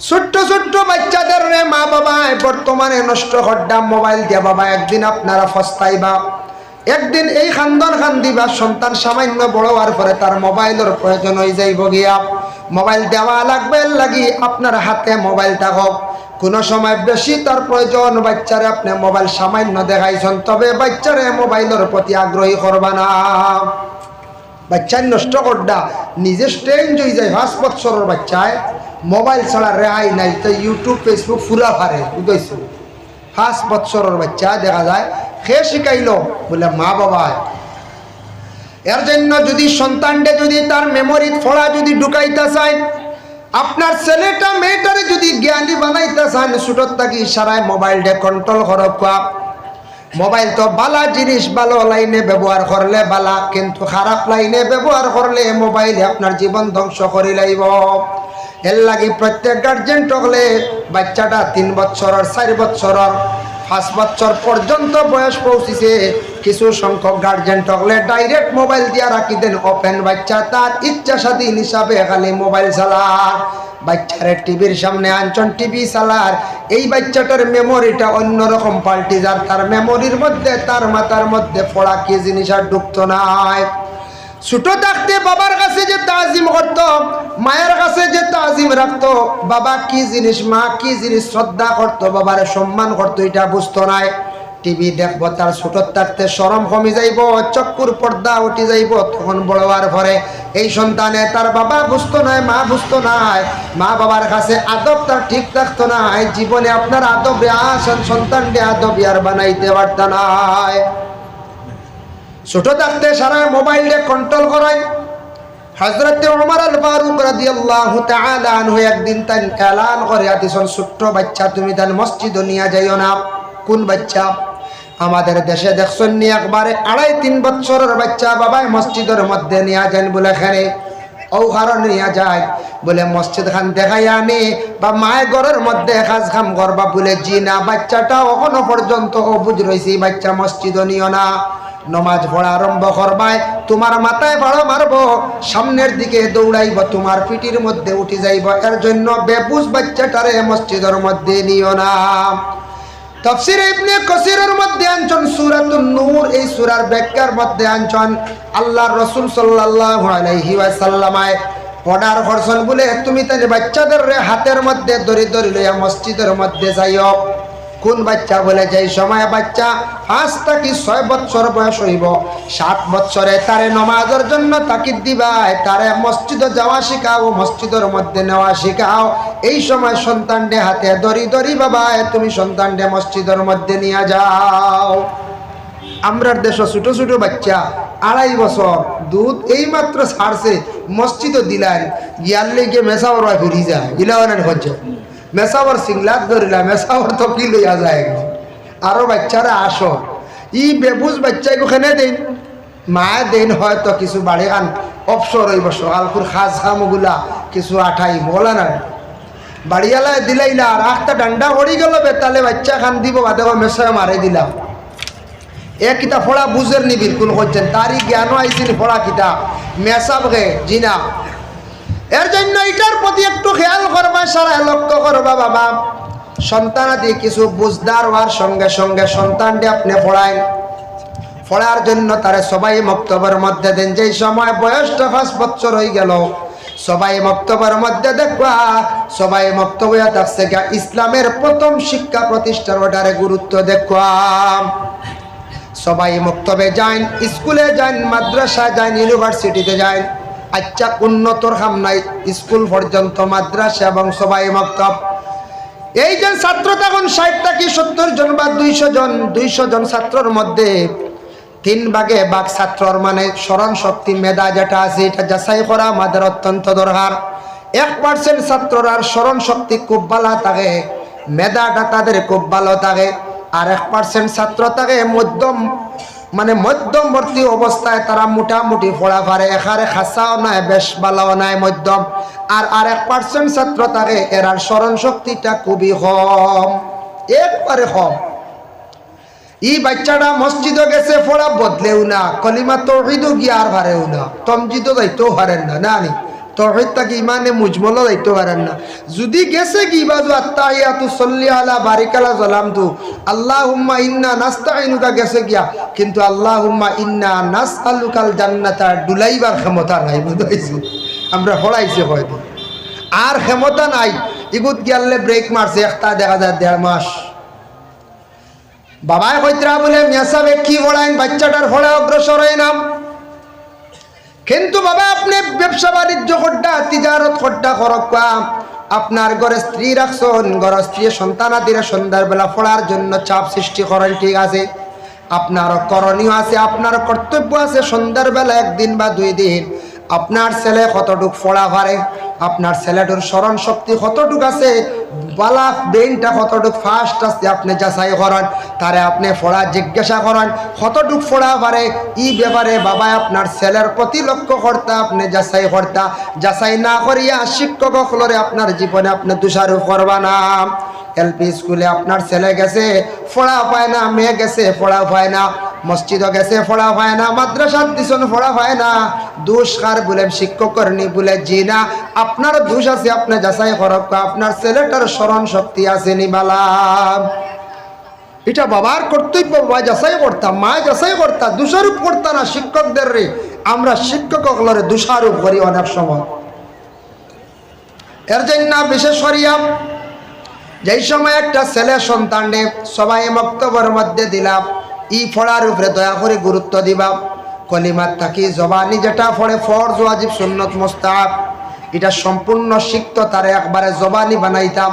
ছোট্ট ছোট্ট বাচ্চাদের মা বাবা বর্তমানে নষ্ট হড্ডা মোবাইল দিয়া বাবা, একদিন আপনারা ফস্তাইবা। একদিন এই খান্দন খান্দিবা, সন্তান সামান্য বড় হওয়ার পরে তার মোবাইলের প্রয়োজন হয়ে যাইব গিয়া। মোবাইল দেওয়া লাগবে লাগি আপনার হাতে মোবাইল থাকক কোনো সময় বেশি তার প্রয়োজন, বাচ্চারে আপনি মোবাইল সামান্য দেখাইছেন, তবে বাচ্চারে মোবাইলের প্রতি আগ্রহী করবা না। বাচ্চার নষ্ট করডা নিজে স্ট্রেঞ্জ হয়ে যায়। পাঁচ বছরের বাচ্চায় মোবাইল ছাড়া রেহাই নাই, তো ইউটিউব ফেসবুক ফুরা ফারে, বুঝাইছো? পাঁচ বছরের বাচ্চা, দেখা যায়, সে শিখাইল বলে, মা বাবা, এর জন্য যদি সন্তানটা যদি তার মেমোরি ফোড়া যদি ঢুকাইতে চায়, আপনার ছেলেটা, মেয়েটারে যদি জ্ঞানী বানাইতে চান ছোটর থাকি সারায় মোবাইলটা কন্ট্রোল করক মোবাইল তো বালা জিনিস ভালো লাইনে ব্যবহার করলে বালা, কিন্তু খারাপ লাইনে ব্যবহার করলে মোবাইলে আপনার জীবন ধ্বংস করে লাইব এর লাগি প্রত্যেক গার্জেন টকলে বাচ্চাটা তিন বছরের চার বছরের পাঁচ বছর পর্যন্ত বয়স পৌঁছিছে। কিছু সংখ্যক গার্জেন টকলে ডাইরেক্ট মোবাইল দিয়া রাখি দেন ওপেন বাচ্চা, তার ইচ্ছা স্বাধীন হিসাবে খালি মোবাইল চালার বাচ্চারে টিভির সামনে আনছন, টিভি চালার এই বাচ্চাটার মেমোরিটা অন্যরকম পাল্টি যার, তার মেমোরির মধ্যে, তার মাথার মধ্যে পড়া কি জিনিস আর ঢুকতো নাই। ছোট থাকতে বাবার কাছে যে তাজিম করত, মায়ের কাছে যে তাজিম রাখতো, বাবা কি জিনিস, মা কি জিনিস শ্রদ্ধা করত, বাবার সম্মান করতো, এটা বুঝতো নাই। টিভি দেখব, তার ছোট থাকতে সরম কমে যাইব চক্কুর পর্দা উঠে যাইব, তখন বড় হওয়ার পরে এই সন্তানে তার বাবা বুঝতো নাই, মা বুঝতো নাই। মা বাবার কাছে আদব তার ঠিক থাকতো নাই। জীবনে আপনার আদব আসেন, সন্তানকে আদব আর বানাইতে পারত নাই। ছোট থাকতে সারা মোবাইলে কন্ট্রোল করায়। একদিন ছোট্ট বাচ্চা, তুমি কোন বাচ্চা? আমাদের দেশে দেখছেন নি একবারে আড়াই তিন বছরের বাচ্চা বাবাই মসজিদের মধ্যে নিয়ে যান বলে খেলে ও নিয়ে যায়। বলে, মসজিদ খান দেখাই আনে বা মায়ের ঘরের মধ্যে কাজ খাম করবা বলে, জি না বাচ্চাটা এখনও পর্যন্ত অবুজ রয়েছে বাচ্চা মসজিদ নিও না। নমাজ পড়া আরম্ভ করবাই তোমার মাথায় ভাড়ো মারবো, সামনের দিকে দৌড়াইব, তোমার পিটির মধ্যে উঠে যাইব। এর জন্য বেবুজ বাচ্চাটারে মসজিদের মধ্যে নিও না। মধ্যে আনছন এই মধ্যে আনছন তুমি তাহলে বাচ্চাদের হাতের মধ্যে দড়ি দড়ি লইয়া মসজিদের মধ্যে যাইও। কোন বাচ্চা বলে যে সময় বাচ্চা? পাঁচ থাকি ছয় বছর বয়স হইব। সাত বছরে তারে নমাজের জন্য তাকিদ দিবাই। তারে মসজিদে যাওয়া শিখাও, মসজিদের মধ্যে নেওয়া শিখাও। এই সময় সন্তানডে হাতে দড়ি দড়ি বাবা তুমি সন্তানডে মসজিদের মধ্যে নিয়ে যাও। আমরার দেশ ছোট ছোট বাচ্চা, আড়াই বছর, দুধ এই মাত্র ছাড়ছে, মসজিদও দিলেন গিয়ার লেগে মেসাওর ফিরি যায় ইলাওয়ানের হচ্ছে মেসাওয়ার সিংলাত ধরিলা, মেসাওয়ার তো কি লইয়া যায় আরও বাচ্চারা আসো। ই বেবুজ বাচ্চাই ওখানে দিন? মায়ে দিন হয়তো কিছু বাড়ি খান অপসর হইব সকালপুর খাস খামগুলা কিছু আঠাই বলা না বাড়িয়ালায় দিলাইলা, আর আখটা ডান্ডা হরি গেল বেতালে বাচ্চা খান দিব, বাদে মেসায় মারে দিলাম এ কিতা ফোড়া বুঝের নি, বিলকুল করছেন তারই জ্ঞানও আইসিন ফোড়া কিতা। মেসাবগে, জিনা এর জন্য এটার প্রতি একটু খেয়াল করবা সারা লক্ষ্য করবা, বাবা। সন্তানাদি কিছু বুঝদার হওয়ার সঙ্গে সঙ্গে সন্তানটি আপনি পড়ায়। পড়ার জন্য তারে সবাই মক্তবের মধ্যে দেন। যেই সময় বয়সটা পাঁচ বছর হয়ে গেল, সবাই মক্তবের মধ্যে দেখবা, সবাই মক্তব্য থাকছে ইসলামের প্রথম শিক্ষা প্রতিষ্ঠান ওটারে গুরুত্ব দেখবা। সবাই মক্তবে যান স্কুলে যান মাদ্রাসা যান ইউনিভার্সিটিতে যান আচ্ছা উন্নতর খাম নাই। স্কুল পর্যন্ত, মাদ্রাসা এবং সবাই মক্তব। এই যে ছাত্র তখন ষাটটা কি সত্তর জন বা দুইশো জন? দুইশো জন ছাত্রর মধ্যে তিন ভাগে বাঘ ছাত্রর মানে স্মরণ শক্তি মেধা যেটা আছে, এটা যাচাই করা আমাদের অত্যন্ত দরকার। এক পার্সেন্ট ছাত্রর আর স্মরণ শক্তি খুব ভালো থাকে, মেধাটা তাদের খুব ভালো থাকে। আর এক পার্সেন্ট ছাত্র থাকে মধ্যম মানে মধ্যমবর্তী অবস্থায় তারা মোটামুটি পড়া পারে এখানে খাসাও নাই, বেশ বালাও নাই, মধ্যম। আর আর এক পার্সেন্ট ছাত্র থাকে, এরার স্মরণ শক্তিটা খুবই কম, একবারে কম। ই বাচ্চাটা মসজিদও গেছে, পড়া বদলেও না, কলিমা তৌহিদও গিয়ে আর ভারেও না, তমজিদও যাইতেও হারেন না না? ইমানে যাইতে না। যদি গেছে কি ইন্না গেছে কিন্তু ডুলাইবার ক্ষমতা নাই, বুঝাইছি? আমরা হড়াইছে হয়তো। আর ক্ষমতা নাই। ইগুত গিয়ালে ব্রেক মারছে, একটা দেখা যায় দেড় মাস। বাবাই কইতরা বলে, মেসাবে কি ফড়াইন বাচ্চাটার ফড়া অগ্রসর হয় নাম কিন্তু বাবা, আপনি ব্যবসা বাণিজ্য করডা তিজারত করডা করকা আপনার ঘরে স্ত্রী রাখছেন, ঘর স্ত্রী সন্তানাদিরা সন্ধ্যার বেলা পড়ার জন্য চাপ সৃষ্টি করেন, ঠিক আছে? আপনার করণীয় আছে, আপনার কর্তব্য আছে সন্ধ্যার বেলা একদিন বা দুই দিন। আপনার ছেলে কতটুক পড়া পারে? আপনার ছেলেটার স্মরণ শক্তি কতটুক আছে? বালা ব্রেনটা কতটুক ফাস্ট আছে, আপনি যাচাই করেন। তারে আপনি পড়া জিজ্ঞাসা করেন, কতটুক পড়া পারে ই ব্যাপারে বাবা আপনার ছেলের প্রতি লক্ষ্য করতা, আপনি যাচাই করতা। যাচাই না করিয়া শিক্ষক হলরে আপনার জীবনে আপনি তুষারোপ করবা না। এলপি স্কুলে আপনার ছেলে গেছে পড়া পায় না, মেয়ে গেছে পড়া পায় না, মসজিদও গেছে পড়া পায় না, মাদ্রাসার দিছন পড়া পায় না। দোষ কার বলে শিক্ষকর নি বলে, জি না। আপনার দোষ আছে, আপনি যাচাই করক আপনার ছেলেটার স্মরণ শক্তি আছে নিবালা এটা বাবার কর্তব্য বাবা যাচাই করতাম মা যাচাই করতাম দোষারোপ করতাম না শিক্ষকদের রে। আমরা শিক্ষক হলরে দোষারোপ করি অনেক সময়। এর জন্য বিশেষ করিয়া, যেই সময় একটা ছেলে সন্তান নে সবাই বক্তব্যের মধ্যে দিলাম, ই ফড়ার উপরে দয়া করে গুরুত্ব দিবা। কলিমার থাকি, জবানি যেটা ফড়ে ফরজ, ওয়াজিব, সুন্নত মোস্তাব এটা সম্পূর্ণ শিখত তারে একবারে জবানি বানাইতাম।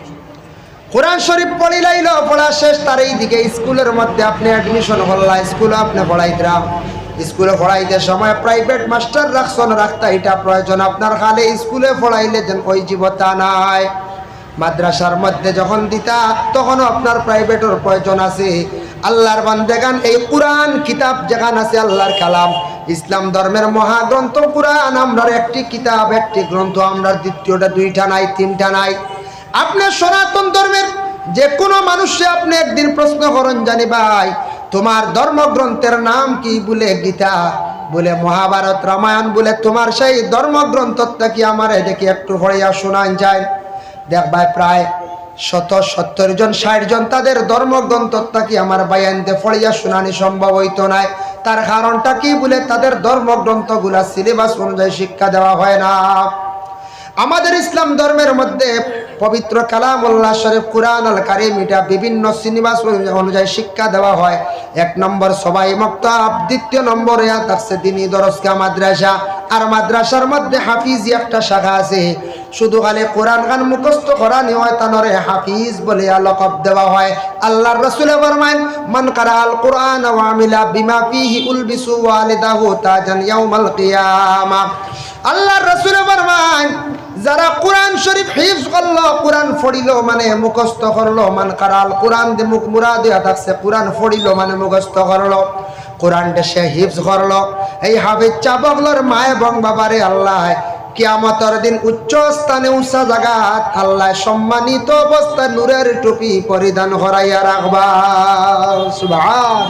কোরআন শরীফ পড়িলাইল পড়া শেষ, তার এই দিকে স্কুলের মধ্যে আপনি অ্যাডমিশন করলা স্কুলে আপনি পড়াই পড়াইতরা স্কুলে পড়াইতে সময় প্রাইভেট মাস্টার রাখছেন, রাখতা এটা প্রয়োজন। আপনার খালে স্কুলে পড়াইলে যেন ওই জীবতা নাই। মাদ্রাসার মধ্যে যখন দিতা, তখনও আপনার প্রাইভেটের প্রয়োজন আছে। আল্লাহর বান্দেগান এই কোরআন কিতাব যেখান আছে, আল্লাহর কালাম। ইসলাম ধর্মের মহাগ্রন্থ কোরআন, আমরার একটি কিতাব, একটি গ্রন্থ, আমরার দ্বিতীয়টা, দুইটা নাই, তিনটা নাই। আপনার সনাতন ধর্মের যে কোনো মানুষে আপনি একদিন প্রশ্ন করেন, জানি ভাই, তোমার ধর্মগ্রন্থের নাম কি বলে গীতা? বলে মহাভারত রামায়ণ বলে তোমার সেই ধর্মগ্রন্থটা কি আমার? এদিকে একটু পড়িয়া শোনান যায়। দেখ ভাই, প্রায় শত, সত্তর জন, ষাট জন তাদের ধর্মগ্রন্থটা কি আমার বায়ানতে পড়িয়া শুনানি সম্ভব হইতো নাই? তার কারণটা কি বলে তাদের ধর্মগ্রন্থগুলা সিলেবাস অনুযায়ী শিক্ষা দেওয়া হয় না। আমাদের ইসলাম ধর্মের মধ্যে পবিত্র কালামুল্লাহ শরীফ কুরআন আল কারিম, এটা বিভিন্ন সিনেমাস অনুযায়ী শিক্ষা দেওয়া হয়। এক নম্বর সবাই মক্তাব, দ্বিতীয় নম্বরে থাকছে দিনী দরজকা মাদ্রাসা। আর মাদ্রাসার মধ্যে হাফিজ একটা শাখা আছে। শুধু খালি কোরআন খান মুখস্থ করা হয় তানরে হাফিজ বলে লকব দেওয়া হয়। আল্লাহর রাসূলে ফরমান মান কারা আল কোরআন ওয়া আমিলা বিমা ফিহি উলবিসু ওয়ালিদাহু তাজান ইয়াউমাল কিয়ামা। আল্লাহর রাসূলে ফরমান যারা কোরআন শরীফ হিফজ করল, কোরআন ফড়িল মানে মুখস্থ করল, মান কারাল কোরআন দে মুখ মুরাদ থাকছে, কোরআন ফড়িল মানে মুখস্থ করল। কোরআনটা সে হিফজ করল। এই হাফিজ চাবগলোর মা এবং বাবারে আল্লাহ, কিয়ামতের দিন উচ্চ স্থানে উঁচা জাগাত আল্লাহ সম্মানিত অবস্থায় নূরের টুপি পরিধান করাইয়া রাখবা। সুবহান।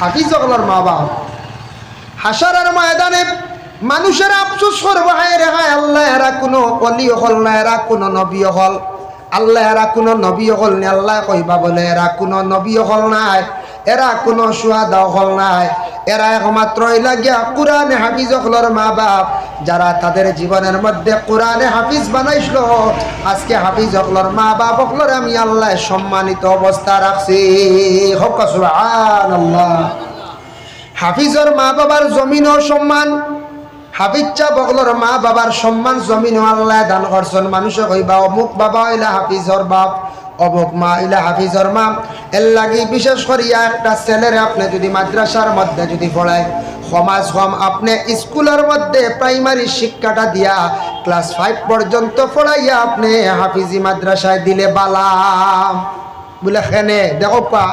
হাফিজ ওগুলোর মা বাবা হাসারার ময়দানে মানুষের আফসোস করব, হায় রে হায়, আল্লাহ এরা কোনো অলি হল না, এরা কোনো নবী হল। আল্লাহ এরা কোনো নবী হল না, আল্লাহ কইবা বলে এরা কোনো নবী হল নাই এরা কোনো সুহাদা হল নাই এরা একমাত্র লাগিয়া কোরআনে হাফিজ হলর মা বাপ যারা তাদের জীবনের মধ্যে কোরআনে হাফিজ বানাইছিল আজকে হাফিজ হকলর মা বাপ হকলর আমি আল্লাহ সম্মানিত অবস্থা রাখছি। হক, সুবহানাল্লাহ। হাফিজর মা বাবার জমিনও সম্মান হাফিজা বগলর মা বাবার সম্মান জমিন আল্লাহ দান করছেন। মানুষে কইবা, অমুক বাবা হইলা হাফিজর বাপ, অমুক মা হইলা হাফিজর মা। এর লাগি বিশেষ করিয়া একটা ছেলের আপনি যদি মাদ্রাসার মধ্যে যদি পড়ায়, সমাজ কম। আপনি স্কুলের মধ্যে প্রাইমারি শিক্ষাটা দিয়া ক্লাস ফাইভ পর্যন্ত পড়াইয়া আপনি হাফিজি মাদ্রাসায় দিলে বালাম বলে খেনে, দেখো পা।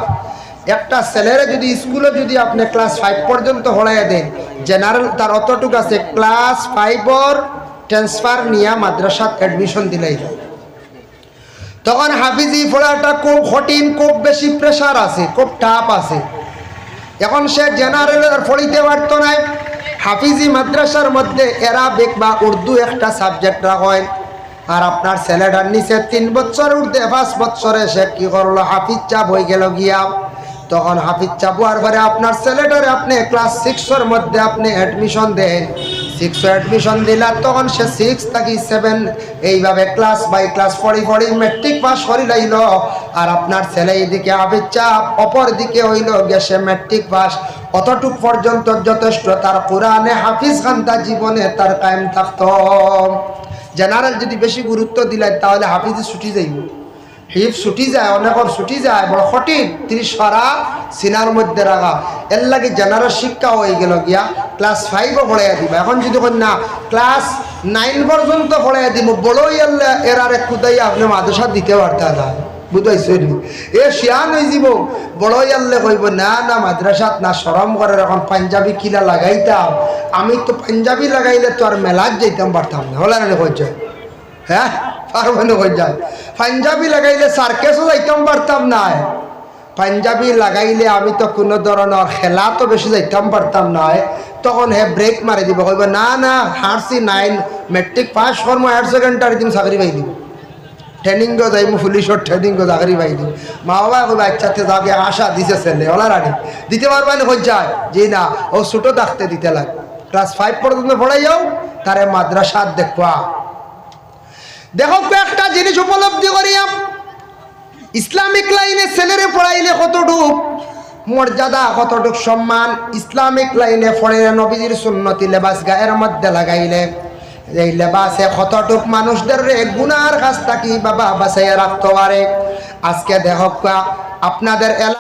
একটা ছেলের যদি স্কুলে যদি আপনি ক্লাস ফাইভ পর্যন্ত পড়াইয়া দেন, জেনারেল তার অতটুক আছে, ক্লাস ফাইভর ট্রান্সফার নিয়ে মাদ্রাসাত অ্যাডমিশন দিলেই তখন হাফিজি পড়াটা খুব কঠিন, খুব বেশি প্রেশার আছে, খুব টাফ আছে। এখন সে জেনারেলের পড়িতে পারত না। হাফিজি মাদ্রাসার মধ্যে এরাবিক বা উর্দু একটা সাবজেক্ট হয়। আর আপনার ছেলেটার নিচে তিন বছর উর্দে, পাঁচ বছরে সে কি করল, হাফিজ চাপ হয়ে গেল গিয়া। তখন হাফিজ চাপ হওয়ার পরে আপনার ছেলেটারে আপনি ক্লাস সিক্সের মধ্যে আপনি অ্যাডমিশন দেন। সিক্স অ্যাডমিশন দিলা, তখন সে সিক্স থাকি সেভেন এইভাবে ক্লাস বাই ক্লাস পড়ি পড়ি মেট্রিক পাস করি লাইল আর আপনার ছেলে এইদিকে হাফিজ চাপ, অপর দিকে হইল গেছে মেট্রিক পাস অতটুক পর্যন্ত যথেষ্ট, তার কোরআনে হাফিজ খান্তা জীবনে তার কায়েম থাকত। জেনারেল যদি বেশি গুরুত্ব দিলাই তাহলে হাফিজ ছুটি যাইব। হিপ ছুটি যায় অনেকর ছুটি যায়, বড় কঠিন। তিনি সরা সিনার মধ্যে রাখা। এর লাগে জেনারেল শিক্ষা হয়ে গেল গিয়া ক্লাস ফাইভও পড়াইয়া দিব। এখন যদি না ক্লাস নাইন পর্যন্ত পড়াইয়া দিব এলে এরারে কুদাই আপনি মাদ্রাসা দিতে পারতা না। বুঝাইছেন এ শিয়ান হয়ে যাব। বড় ইয়াল্লে কইব, না না, মাদ্রাসাত না, সরম করে এখন পাঞ্জাবি কিলা লাগাইতাম। আমি তো পাঞ্জাবি লাগাইলে তো আর মেলাত যাইতাম পারতাম না। হলে না হ্যাঁ? পারব না কই যায় পাঞ্জাবি লাগাইলে সার্কেসও যাইতাম, পারতাম না পাঞ্জাবি লাগাইলে আমি তো কোনো ধরনের খেলা তো বেশি যাইতাম, পারতাম না তখন হে ব্রেক মারি দিব কইব না না হারছি নাইন মেট্রিক পাস করব হায়ার সেকেন্ডারি দিন চাকরি পাই দিব ট্রেনিংও যাই মু পুলিশর ট্রেনিংও চাকরি পাই দিই মা বাবা কই বাচ্চাতে যাকে আশা দিছে ছেলে ওলা রানি দিতে পারবে না কই যায়। যে না ও ছোটো থাকতে দিতে লাগে। ক্লাস ফাইভ পর্যন্ত পড়াই যাও তারে মাদ্রাসাত দেখবা দেখো একটা জিনিস উপলব্ধি করিয়াম ইসলামিক লাইনে ছেলেরে পড়াইলে কতটুক মর্যাদা, কতটুক সম্মান? ইসলামিক লাইনে পড়ে নবীজির সুন্নতি লেবাস গায়ের মধ্যে লাগাইলে, এই লেবাসে কতটুক মানুষদের রে গুনার কাছ থাকি বাবা বাঁচাইয়া রাখতে পারে? আজকে দেখো, আপনাদের এলা